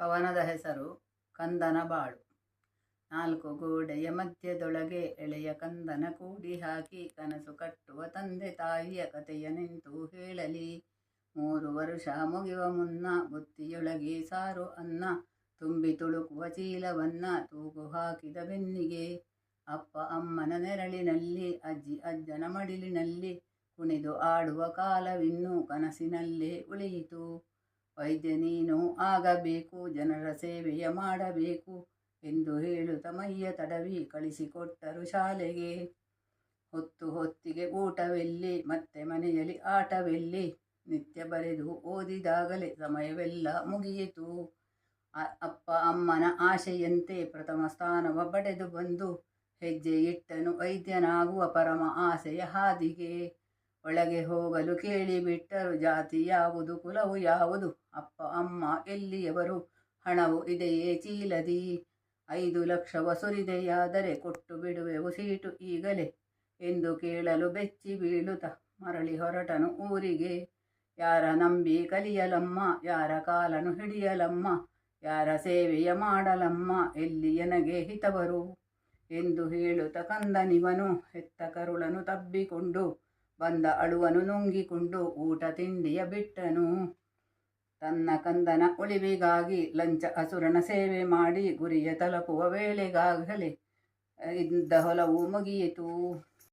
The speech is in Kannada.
ಕವನದ ಹೆಸರು ಕಂದನ ಬಾಳು ನಾಲ್ಕು ಗೋಡೆಯ ಮಧ್ಯದೊಳಗೆ ಎಳೆಯ ಕಂದನ ಕೂಡಿ ಹಾಕಿ ಕನಸು ಕಟ್ಟುವ ತಂದೆ ತಾಯಿಯ ಕಥೆಯ ನಿಂತು ಹೇಳಲಿ. ಮೂರು ವರುಷ ಮುಗಿಯುವ ಮುನ್ನ ಬುತ್ತಿಯೊಳಗೆ ಸಾರು ಅನ್ನ, ತುಂಬಿ ತುಳುಕುವ ಚೀಲವನ್ನ ತೂಗು ಹಾಕಿದ ಬೆನ್ನಿಗೆ, ಅಪ್ಪ ಅಮ್ಮನ ನೆರಳಿನಲ್ಲಿ, ಅಜ್ಜಿ ಅಜ್ಜನ ಮಡಿಲಿನಲ್ಲಿ ಕುಣಿದು ಆಡುವ ಕಾಲವಿನ್ನೂ ಕನಸಿನಲ್ಲೇ ಉಳಿಯಿತು. ವೈದ್ಯ ನೀನು ಆಗಬೇಕು, ಜನರ ಸೇವೆಯ ಮಾಡಬೇಕು ಎಂದು ಹೇಳು ಮೈಯ ತಡವಿ ಕಳಿಸಿಕೊಟ್ಟರು ಶಾಲೆಗೆ. ಹೊತ್ತು ಹೊತ್ತಿಗೆ ಊಟವೆಲ್ಲಿ, ಮತ್ತೆ ಮನೆಯಲ್ಲಿ ಆಟವೆಲ್ಲಿ? ನಿತ್ಯ ಬರೆದು ಓದಿದಾಗಲೇ ಸಮಯವೆಲ್ಲ ಮುಗಿಯಿತು. ಅಪ್ಪ ಅಮ್ಮನ ಆಶೆಯಂತೆ ಪ್ರಥಮ ಸ್ಥಾನವ ಪಡೆದು ಬಂದು ಹೆಜ್ಜೆ ಇಟ್ಟನು ವೈದ್ಯನಾಗುವ ಪರಮ ಆಸೆಯ ಹಾದಿಗೆ. ಒಳಗೆ ಹೋಗಲು ಕೇಳಿಬಿಟ್ಟರು. ಜಾತಿ ಯಾವುದು, ಕುಲವು ಯಾವುದು? ಅಪ್ಪ, ಅಮ್ಮ, ಎಲ್ಲಿಯವರು? ಹಣವು ಇದೆಯೇ? ಚೀಲದಿ. ಐದು ಲಕ್ಷ ವಸುರಿದೆಯಾದರೆ ಕೊಟ್ಟು ಬಿಡುವೆವು ಸೀಟು ಈಗಲೇ ಎಂದು ಕೇಳಲು ಬೆಚ್ಚಿ ಬೀಳುತ್ತ ಮರಳಿ ಹೊರಟನು ಊರಿಗೆ. ಯಾರ ನಂಬಿ ಕಲಿಯಲಮ್ಮ, ಯಾರ ಕಾಲನು ಹಿಡಿಯಲಮ್ಮ, ಯಾರ ಸೇವೆಯ ಮಾಡಲಮ್ಮ, ಎಲ್ಲಿ ನನಗೆ ಹಿತವರು? ಎಂದು ಹೇಳುತ್ತ ಕಂದನಿವನು. ಹೆತ್ತ ಕರುಳನು ತಬ್ಬಿಕೊಂಡು ಬಂದ ಅಳುವನು ನುಂಗಿಕೊಂಡು ಊಟ ತಿಂಡಿಯ ಬಿಟ್ಟನು. ತನ್ನ ಕಂದನ ಉಳಿವಿಗಾಗಿ ಲಂಚ ಅಸುರನ ಸೇವೆ ಮಾಡಿ ಗುರಿಯ ತಲುಪುವ ವೇಳೆಗಾಗಲೇ, ಇದ್ದ ಹೊಲವು ಮುಗಿಯಿತು.